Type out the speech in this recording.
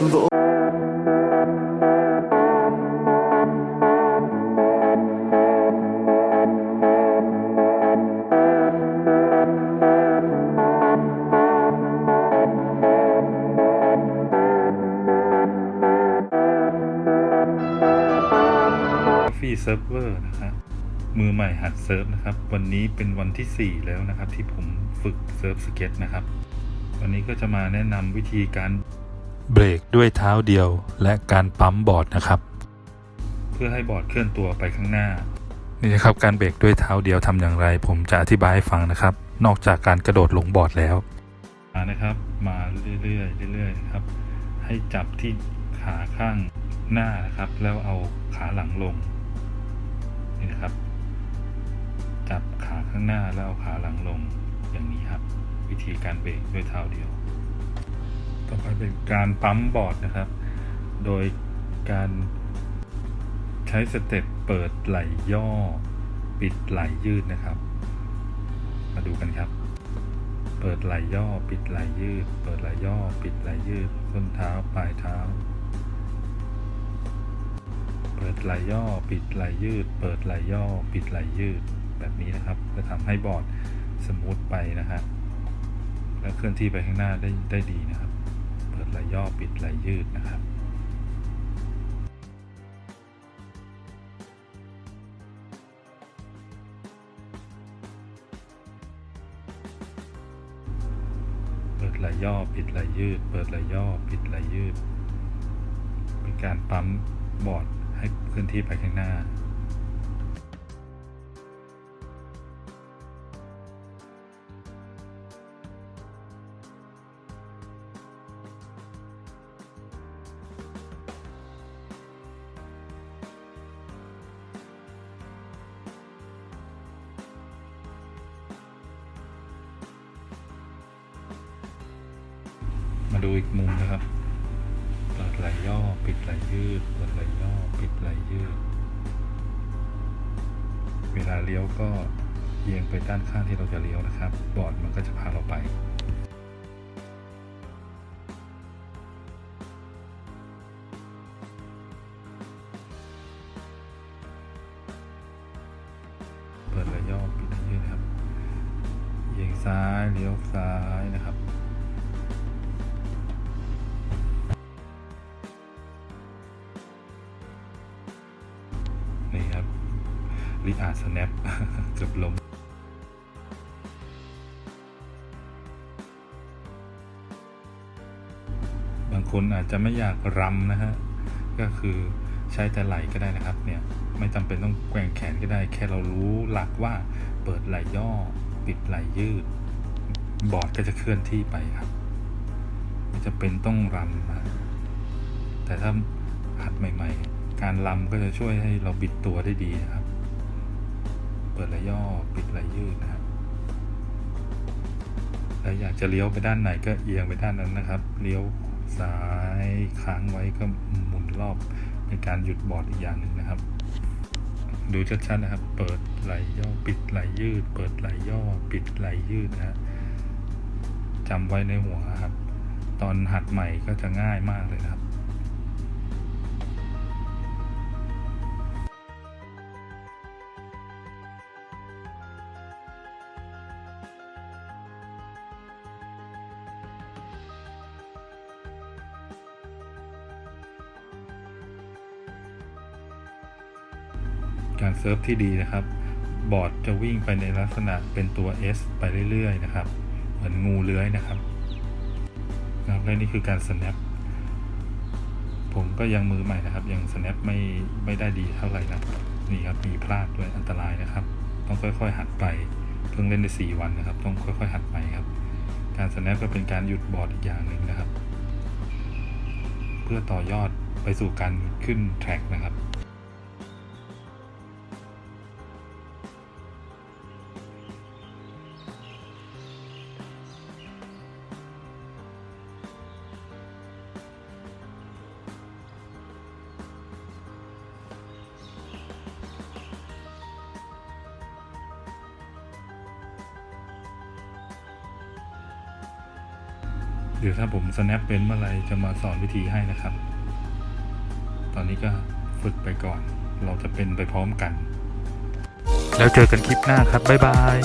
ฟรีเซิร์ฟเวอร์นะครับมือใหม่หัดเซิร์ฟนะครับ วันนี้เป็นวันที่ 4 แล้วนะครับ ที่ผมฝึกเซิร์ฟสเก็ตนะครับ วันนี้ก็จะมาแนะนำวิธีการ เบรกด้วยเท้าเดียว และการปั๊มบอร์ดนะครับ เพื่อให้บอร์ดเคลื่อนตัวไปข้างหน้า นี่นะครับการเบรกด้วยเท้าเดียวทำอย่างไร ผมจะอธิบายให้ฟังนะครับ นอกจากการกระโดดลงบอร์ดแล้วมานะครับ มาเรื่อยๆเรื่อยๆนะครับ ให้จับที่ขาข้างหน้านะครับ แล้วเอาขาหลังลงนี่นะครับ จับขาข้างหน้าแล้วเอาขาหลังลงอย่างนี้ครับ วิธีการเบรกด้วยเท้าเดียว ต่อไปเป็นการปั๊มบอร์ดนะครับ โดยการใช้สเต็ปเปิดไหลย่อ ปิดไหลยืดนะครับ มาดูกันครับ เปิดไหลย่อ ปิดไหลยืด เปิดไหลย่อ ปิดไหลยืดส้นเท้าปลายเท้า เปิดไหลย่อ ปิดไหลยืด เปิดไหลย่อ ปิดไหลยืดแบบนี้นะครับ จะทำให้บอร์ดสมูทไปนะฮะและเคลื่อนที่ไปข้างหน้าได้ได้ดีนะครับ ไหลย่อปิดไหลยืดนะครับเปิดไหลย่อปิดไหลยืด เปิดไหลย่อปิดไหลยืด เป็นการปั๊มบอร์ดให้เคลื่อนที่ไปข้างหน้า มาดูอีกมุมนะครับ เปิดไหลย่อ ปิดไหลยืด เปิดไหลย่อ ปิดไหลยืด เวลาเลี้ยวก็เอียงไปด้านข้างที่เราจะเลี้ยวนะครับ บอร์ดมันก็จะพาเราไปเปิดไหลย่อปิดไหลยืดครับ เอียงซ้าย เลี้ยวซ้ายนะครับ อาสแนปเกือบล้มบางคนอาจจะไม่อยากรำนะฮะ ก็คือใช้แต่ไหลก็ได้นะครับเนี่ยไม่จำเป็นต้องแกว่งแขนก็ได้ แค่เรารู้หลักว่าเปิดไหลย่อ ปิดไหลยืด บอร์ดก็จะเคลื่อนที่ไปครับไม่จะเป็นต้องรำนะแต่ถ้าหัดใหม่ ๆ การรำก็จะช่วยให้เราบิดตัวได้ดีนะครับ ปิดไหลย่อปิดไหลยืดนะครับแล้วอยากจะเลี้ยวไปด้านไหนก็เอียงไปด้านนั้นนะครับ เลี้ยวซ้ายค้างไว้ก็หมุนรอบเป็นการหยุดบอร์ดอีกอย่างหนึ่งนะครับ ดูชัดๆนะครับ เปิดไหลย่อปิดไหลยืด เปิดไหลย่อปิดไหลยืดนะฮะจำไว้ในหัวครับ ตอนหัดใหม่ก็จะง่ายมากเลยครับ การเซิร์ฟที่ดีนะครับ บอร์ดจะวิ่งไปในลักษณะเป็นตัว S ไปเรื่อยๆนะครับ เหมือนงูเลื้อยนะครับนะครับและนี่คือการ snap ผมก็ยังมือใหม่นะครับ ยัง snap ไม่ไม่ได้ดีเท่าไหร่นะนี่ครับมีพลาดด้วยอันตรายนะครับ ต้องค่อยๆหัดไปเพิ่งเล่นได้ 4 วันนะครับ ต้องค่อยๆหัดไปครับ การ snap ก็เป็นการหยุดบอร์ดอีกอย่างหนึ่งนะครับ เพื่อต่อยอดไปสู่การขึ้นแทร็กนะครับ เดี๋ยวถ้าผม snap เป็นเมื่อไรจะมาสอนวิธีให้นะครับ ตอนนี้ก็ฝึกไปก่อน เราจะเป็นไปพร้อมกัน แล้วเจอกันคลิปหน้าครับ บ๊ายบาย